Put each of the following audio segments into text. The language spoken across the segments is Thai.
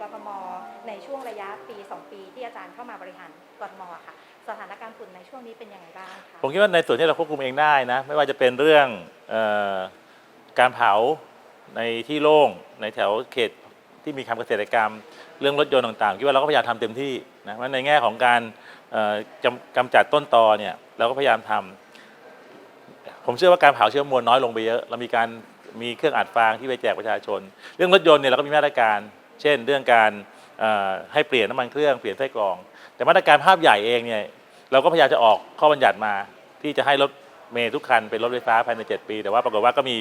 กทมในช่วงระยะปี 2 ปีที่อาจารย์เข้ามาบริหารกทมอค่ะ สถานการณ์ฝุ่นในช่วงนี้เป็นยังไงบ้างคะผมคิดว่าในส่วนที่เราควบคุมเองได้นะ ไม่ว่าจะเป็นเรื่องเออการเผาในที่โล่งในแถวเขตที่มีคำเกษตรกรรม เรื่องรถยนต์ต่างๆคิดว่าเราก็พยายามทำเต็มที่นะเพราะในแง่ของการเอ่อกำกำจัดต้นตอเนี่ยเราก็พยายามทำผมเชื่อว่าการเผาเชื้อมวลน้อยลงไปเยอะ เรามีการมีเครื่องอัดฟางที่ไปแจกประชาชน เรื่องรถยนต์เนี่ยเราก็มีมาตรการ เช่นเรื่องการให้เปลี่ยนน้ำมันเครื่องเปลี่ยนไส้กรอง แต่มาตรการภาพใหญ่เองเนี่ยเราก็พยายามจะออกข้อบัญญัติมา ที่จะให้รถเมล์ทุกคันเป็นรถไฟฟ้าภายใน 7 ปี แต่ว่าปรากฏว่าก็มี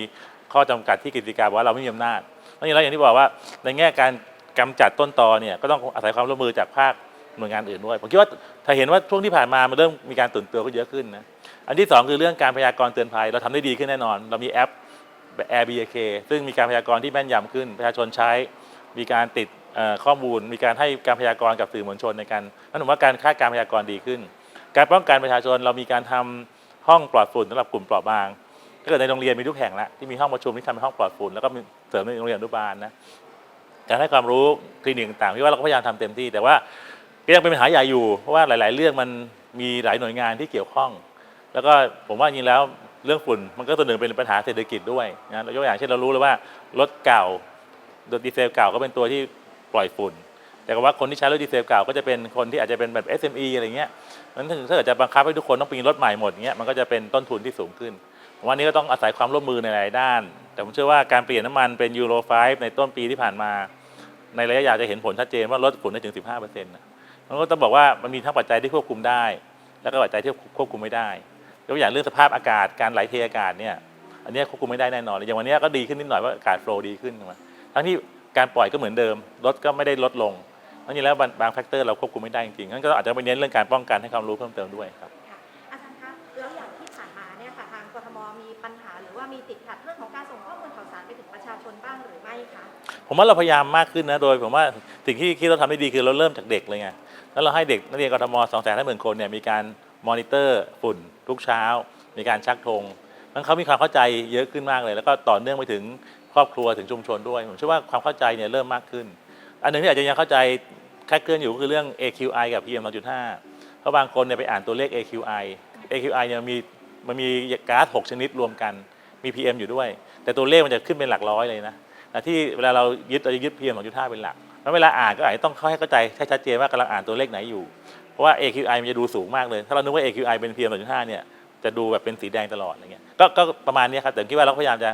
ข้อจำกัดที่กฤษฎีกาบอกว่าเราไม่มีอำนาจเพราะฉะนั้นอย่างที่บอกว่าในแง่การกำจัดต้นตอเนี่ยก็ต้องอาศัยความร่วมมือจากภาคหน่วยงานอื่นด้วยผมคิดว่าถ้าเห็นว่าช่วงที่ผ่านมามันเริ่มมีการตื่นตัวก็เยอะขึ้นนะอันที่สองคือเรื่องการพยากรณ์เตือนภัยเราทำได้ดีขึ้นแน่นอน เรามีแอป Air BAK ซึ่งมีการพยากรณ์ที่แม่นยำขึ้น ประชาชนใช้ มีการติดข้อมูล มีการให้การพยากรณ์กับสื่อมวลชนในการนั่นผมว่าการคาดการพยากรณ์ดีขึ้น การป้องกันประชาชนเรามีการทำห้องปลอดฝุ่นสำหรับกลุ่มเปราะบางถ้าเกิดในโรงเรียนมีทุกแห่งล้วที่มีห้องประชุมที่ทำเป็นห้องปลอดฝุ่นแล้วก็เสริมในโรงเรียนอนุบาลนะการให้ความรู้คลินิกต่างๆที่ว่าเราก็พยายามทำเต็มที่ แต่ว่าก็ยังเป็นปัญหาใหญ่อยู่เพราะว่าหลาย ๆ เรื่องมันมีหลายหน่วยงานที่เกี่ยวข้อง แล้วก็ผมว่าจริงแล้วเรื่องฝุ่นมันก็ตัวหนึ่งเป็นปัญหาเศรษฐกิจด้วยนะเรายกอย่างเช่นเรารู้เลยว่ารถเก่า รถดีเซลเก่าก็เป็นตัวที่ปล่อยฝุ่น แต่ว่าคนที่ใช้รถดีเซลเก่าก็จะเป็นคนที่อาจจะเป็นแบบ SME อะไรเงี้ยนั้นถึงถ้าเกิดจะบังคับให้ทุกคนต้องปีนรถใหม่หมดเงี้ยมันก็จะเป็นต้นทุนที่สูงขึ้นผมว่านี้ก็ต้องอาศัยความร่วมมือในหลายด้าน แต่ผมเชื่อว่าการเปลี่ยนน้ำมันเป็นยูโร5ในต้นปีที่ผ่านมา ในระยะยาวจะเห็นผลชัดเจนว่าลดฝุ่นได้ถึง 15%นะมันก็ต้องบอกว่ามันมีทั้งปัจจัยที่ควบคุมได้ แล้วก็ปัจจัยที่ควบคุมไม่ได้ยกตัวอย่างเรื่องสภาพอากาศการไหลเทอากาศเนี่ยอันนี้ควบคุมไม่ได้แน่นอนอย่างวันนี้ก็ดีขึ้นนิดหน่อยว่าอากาศโฟล์ดีขึ้นถูกไหม ทั้งที่การปล่อยก็เหมือนเดิมรถก็ไม่ได้ลดลงทั้งนี้แล้วบางบางแฟกเตอร์เราควบคุมไม่ได้จริงๆงั้นก็อาจจะไปเน้นเรื่องการป้องกันให้ความรู้เพิ่มเติมด้วยครับค่ะอาจารย์คะแล้วอย่างที่ผ่านมาเนี่ยค่ะทางกทมมีปัญหาหรือว่ามีติดขัดเรื่องของการส่งข้อมูลข่าวสารไปถึงประชาชนบ้างหรือไม่คะผมว่าเราพยายามมากขึ้นนะโดยผมว่าสิ่งที่คิดเราทำได้ดีคือเราเริ่มจากเด็กเลยไงแล้วเราให้เด็กนักเรียนกทม2 5 0 0 0 0คนเนี่ยมีการมอนิเตอร์ฝุ่นทุกเช้า มีการชักธงนั้นเขามีความเข้าใจเยอะขึ้นมากเลย แล้วก็ต่อเนื่องไปถึง ครอบครัวถึงชุมชนด้วย ผมเชื่อว่าความเข้าใจเนี่ยเริ่มมากขึ้น อันหนึ่งที่อาจจะยังเข้าใจคลาดเคลื่อนอยู่ก็คือเรื่อง AQI กับ PM 2.5 เพราะบางคนเนี่ยไปอ่านตัวเลข AQI AQI เนี่ยมีมันมีก๊าซ6ชนิดรวมกันมี PM อยู่ด้วย แต่ตัวเลขมันจะขึ้นเป็นหลักร้อยเลยนะที่เวลาเรายึดเราจะยึด PM 2.5 เป็นหลักแล้วเวลาอ่านก็อาจจะต้องเข้าให้เข้าใจให้ชัดเจนว่ากำลังอ่านตัวเลขไหนอยู่ เพราะว่า AQI มันจะดูสูงมากเลย ถ้าเรานึกว่า AQI เป็น PM 2.5 เนี่ยจะดูแบบเป็นสีแดงตลอดอะไรเงี้ยก็ประมาณนี้ครับแต่คิดว่าเราพยายามจะ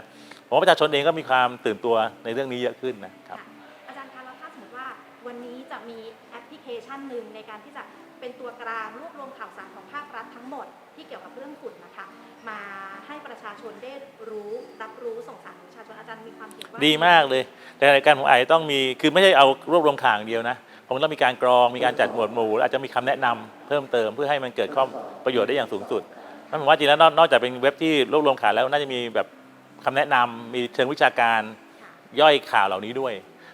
ผมว่าประชาชนเองก็มีความตื่นตัวในเรื่องนี้เยอะขึ้นนะครับค่ะอาจารย์คะแล้วถ้าสมมติว่าวันนี้จะมีแอปพลิเคชันหนึ่งในการที่จะเป็นตัวกลางรวบรวมข่าวสารของภาครัฐทั้งหมดที่เกี่ยวกับเรื่องฝุ่นนะคะ มาให้ประชาชนได้รู้รับรู้ส่งสารถึงประชาชนอาจารย์มีความเห็นว่าดีมากเลย แต่ในการผมอาจจะต้องมีคือไม่ใช่เอารวบรวมข่าวอย่างเดียวนะผมต้องมีการกรองมีการจัดหมวดหมู่และอาจจะมีคำแนะนำเพิ่มเติมเพื่อให้มันเกิดข้อประโยชน์ได้อย่างสูงสุดนั่นผมว่าจริงแล้วนอกนอกจากเป็นเว็บที่รวบรวมข่าวแล้วน่าจะมีแบบ คำแนะนำมีเชิงวิชาการค่ะย่อยข่าวเหล่านี้ด้วย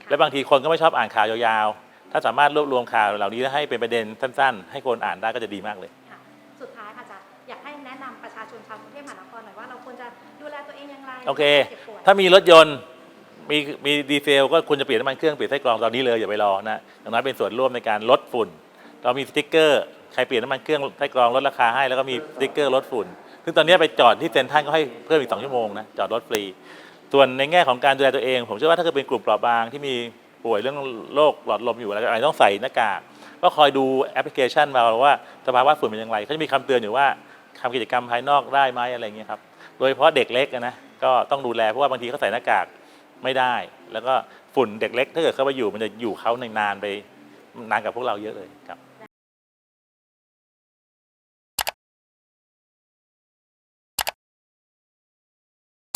และบางทีคนก็ไม่ชอบอ่านข่าวยาวๆ ถ้าสามารถรวบรวมข่าวเหล่านี้แล้วให้เป็นประเด็นสั้นๆ ให้คนอ่านได้ก็จะดีมากเลย ค่ะสุดท้ายค่ะอาจารย์อยากให้แนะนำประชาชนชาวกรุงเทพมหานครหน่อยว่าเราควรจะดูแลตัวเองอย่างไรโอเค เจ็บป่วยถ้ามีรถยนต์มีมีดีเซลก็ควรจะเปลี่ยนน้ำมันเครื่องเปลี่ยนไส้กรองตอนนี้เลยอย่าไปรอนะอย่างน้อยเป็นส่วนร่วมในการลดฝุ่น เรามีสติ๊กเกอร์ ใครเปลี่ยนน้ำมันเครื่องไส้กรองลดราคาให้แล้วก็มีสติ๊กเกอร์ลดฝุ่น ซึ่งตอนนี้ไปจอดที่เซ็นทรัลก็ให้เพิ่มอีก 2 ชั่วโมงนะจอดรถฟรี ส่วนในแง่ของการดูแลตัวเอง ผมเชื่อว่าถ้าเกิดเป็นกลุ่มเปราะบางที่มีป่วยเรื่องโรคหลอดลมอยู่อะไรก็ต้องใส่หน้ากากก็คอยดูแอปพลิเคชันมาว่าสภาวะฝุ่นเป็นอย่างไรเขาจะมีคำเตือนอยู่ว่าทำกิจกรรมภายนอกได้ไหมอะไรเงี้ยครับโดยเฉพาะเด็กเล็กนะก็ต้องดูแลเพราะว่าบางทีเขาใส่หน้ากากไม่ได้ แล้วก็ฝุ่นเด็กเล็ก ถ้าเกิดเข้าไปอยู่มันจะอยู่เขาในนานไปนานกับพวกเราเยอะเลยครับ